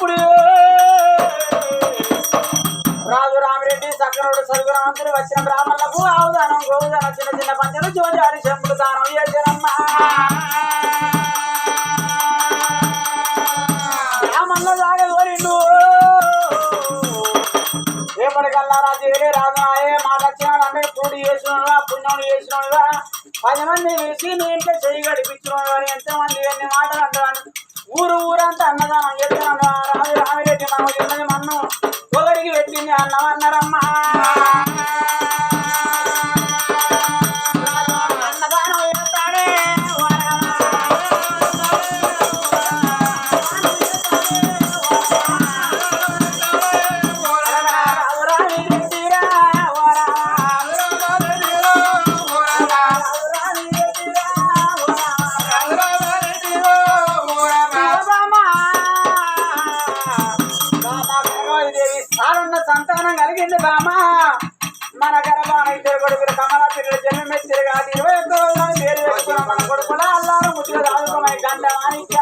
పేరు రాజు రామిరెడ్డి సక్కనుడు సరుగురామంతుడు వచ్చిన బ్రాహ్మణులకు ఆవుదానం గోవుదానం చిన్న చిన్న పంచలు జోజారి చెంపులు దానం చేశారమ్మా బ్రాహ్మణుల దాగా కోరిండు. రేపటికల్లా రాజు ఆయే మాట వచ్చినాడు అంటే కూడి పుణ్యం చేసినోడుగా పది మంది వేసి నీ ఇంట్లో చెయ్యి గడిపించినోడు ఎంతమంది ఎన్ని మాటలు అంటారు? ఊరు ఊరంతా అన్నదానం చెప్తున్నాడు రాజు రామిరెడ్డి మనం తిన్నది మన్ను ఒకరికి పెట్టింది అన్నం సంతానం కలిగింది బామ మన గర్భాన ఇద్దరు కొడుకులు కమల పిల్లలు జన్మెచ్చారు కాదు. ఇరవై ఒక్క రోజులు పేరు పెట్టుకున్న మన కొడుకుల అల్లారు ముచ్చులు రాజుకోమని గంట వాణిజ్యాల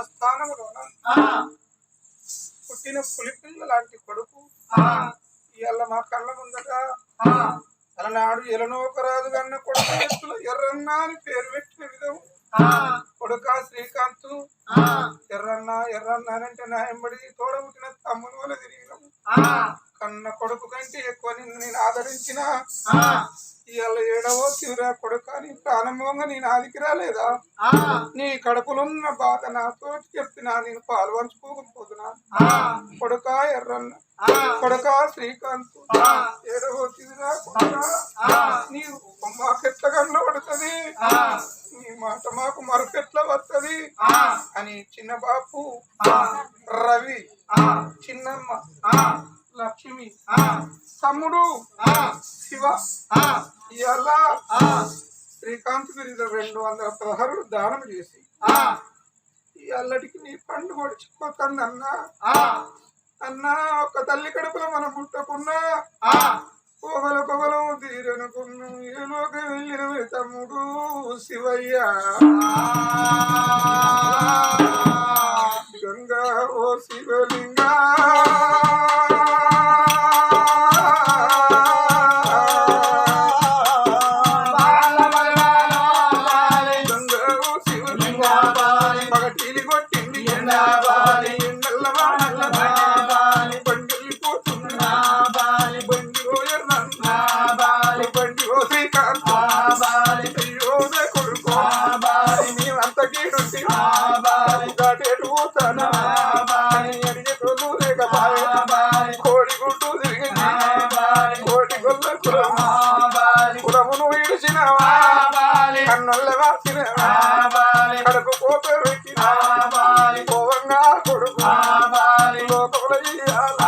యొక్క సమస్థానములోన పుట్టిన పులిపిల్ల లాంటి కొడుకు. ఇవాళ మా కళ్ళ ముందట. అలనాడు ఎలనోకరాజు కన్న కొడుకు ఎత్తులో ఎర్రన్న అని పేరు పెట్టిన విధం కొడుక శ్రీకాంత్. ఎర్రన్న ఎర్రన్న అంటే నా ఎంబడి తోడ పుట్టిన తమ్ముని వల్ల తిరిగినాము. కన్న కొడుకు కంటే ఎక్కువ నిన్ను నేను ఆదరించిన? ఇవాళ ఏడవో తీవ్ర కొడుక నీ ప్రారంభంగా నేను ఆదికి రాలేదా? నీ కడుపులున్న బాధ నాతో చెప్పినా నేను పాలు పంచుకోకపోతున్నా కొడుక ఎర్రన్న. కొడుక శ్రీకాంత్. ఏడవో తీవ్ర కొడుక. నీ మాకెట్ల కనబడుతుంది నీ మాట మాకు మరుపెట్ల వస్తుంది అని చిన్న బాపు రవి చిన్నమ్మ లక్ష్మి. తమ్ముడు. శివ. ఇవాళ శ్రీకాంత్ మీద రెండు వందల పదహారులు దానం చేసి. ఆ అల్లటికి నీ పండు పొడిచిపోతుంది అన్నా అన్నా ఒక తల్లి కడుపులో మనం పుట్టకున్నా. పొగల పొగలు తీరనుకున్న ఏలోకి వెళ్ళిన తమ్ముడు శివయ్య. గంగా ఓ శివలింగా. దాటేటు పోతానా అని అడిగేటోళ్ళు కోడి గుడ్డు తిరిగింది కోడి గొల్ల కులం కులమును విడిచినవా కన్నుల వాసినవా కడుపు కోత పెట్టినవా కొడుకు లోకముల ఇయ్యాల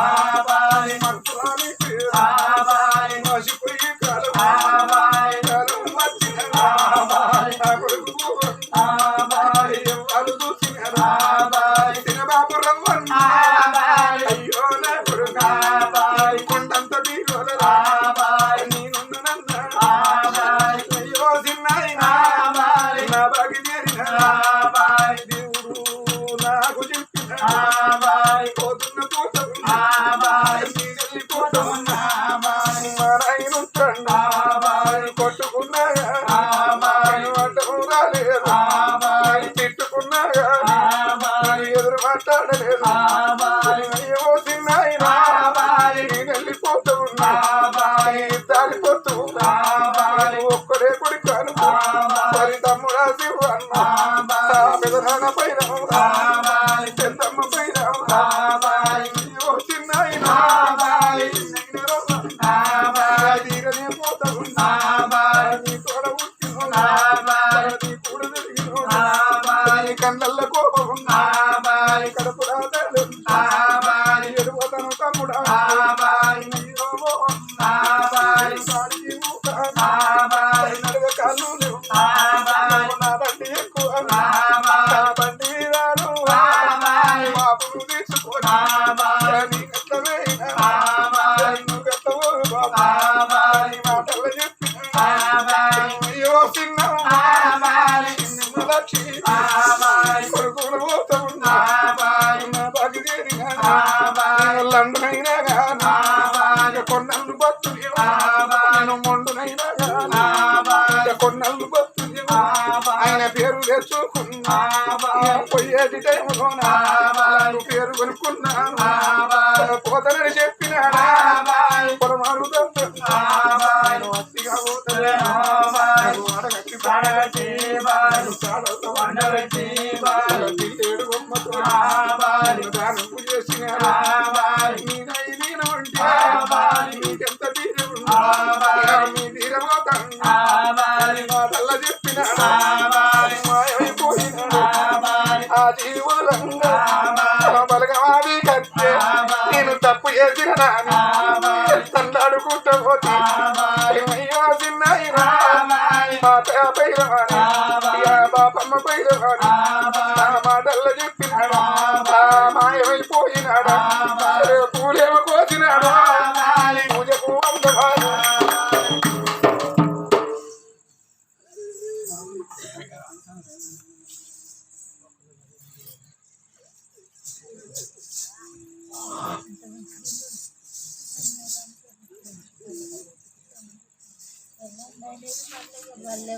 ఒక్కడే కొడుకాను మరి తమ్ముడా శివ అన్న. పైన చేరినా కొన్నళ్ళు బతు నేను మొండునైనా కొన్నళ్ళు బతు ఆయన పేరు తెచ్చుకున్నా పోయేటి టైంలో పేరు కొనుక్కున్నాను పోతానని చెప్పిన పొరమారు బలగమాది కట్టే. నేను తప్పు చేసిన నాని తండాడుకుంటూ పోతే. ఏమయ్యో చిన్నాయినా మాత పైరవాణి. బాపమ్మ పైరవాణి.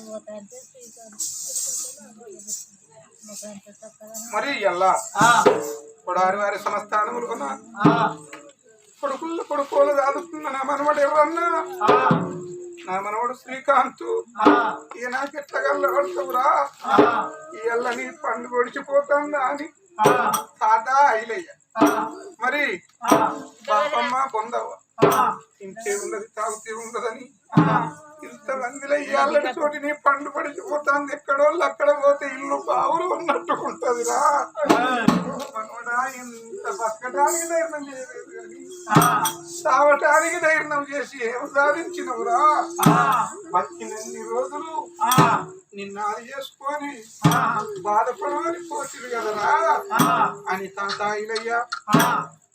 పోతా అంటే మరి ఎలా? కొడారి వారి సంస్థానములుగా కొడుకులు కొడుకోలు దాదుతున్న నా మనవడు ఎవరన్నా? నా మనవడు శ్రీకాంత్. ఈయన నాకెట్ల గల్లబడతావురా ఈ నీ పండు పొడిచిపోతుందా అని? తాత ఐలయ్య మరి పాపమ్మ పొందవ ఇంకే ఉన్నది తాగుతూ ఉండదని ఇంతమందిలో ఈ చోటి నీ పండు పడిచిపోతాంది. ఎక్కడో అక్కడ పోతే ఇల్లు బావులు ఉన్నట్టుకుంటదిరా మనోడా ఇంత బతకడానికి ధైర్యం చేయలేదు కానీ సావటానికి ధైర్యం చేసి ఏం సాధించినవురా? బతికినన్ని రోజులు నిన్న అది చేసుకొని బాధపడవని పోతుంది కదరా. అని తాతాయిలయ్యా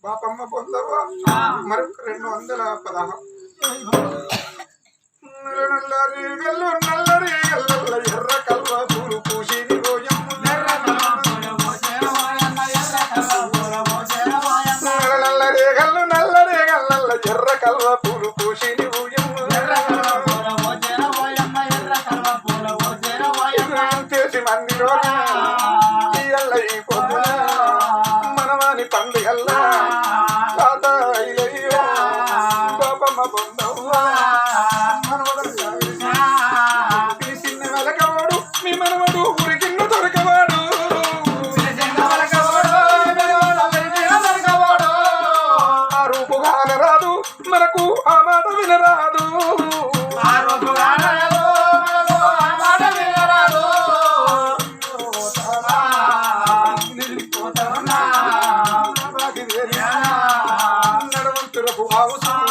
బాపమ్మ పొందవా? మరొక రెండు వందల పదహారు. నల్లరి గల్లు నల్లరి గల్ల ఎర్ర కల్వ పూలు పూసిని గోయమ్ము నల్లరి గల్లు నల్లరి గల్ల ఎర్ర కల్వ పూలు పూసిని గోయమ్ము చేసి మంది రోజుల ఈ పొద్దున రూపు కానరాదు మనకు ఆ మాట వినరాదు. నడవంతురకు అవసరం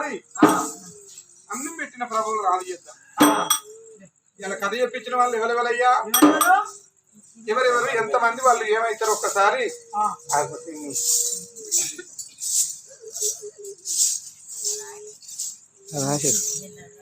ఒకసారి అన్నం పెట్టిన ప్రభువులు రాదు చేద్దాం ఆ. ఇలా కథ చెప్పించిన వాళ్ళు ఎవరెవరయ్యా ఎవరెవరు? ఎవరెవరు ఎంతమంది వాళ్ళు ఏమైతారు ఒక్కసారి వెళ్ళాలి.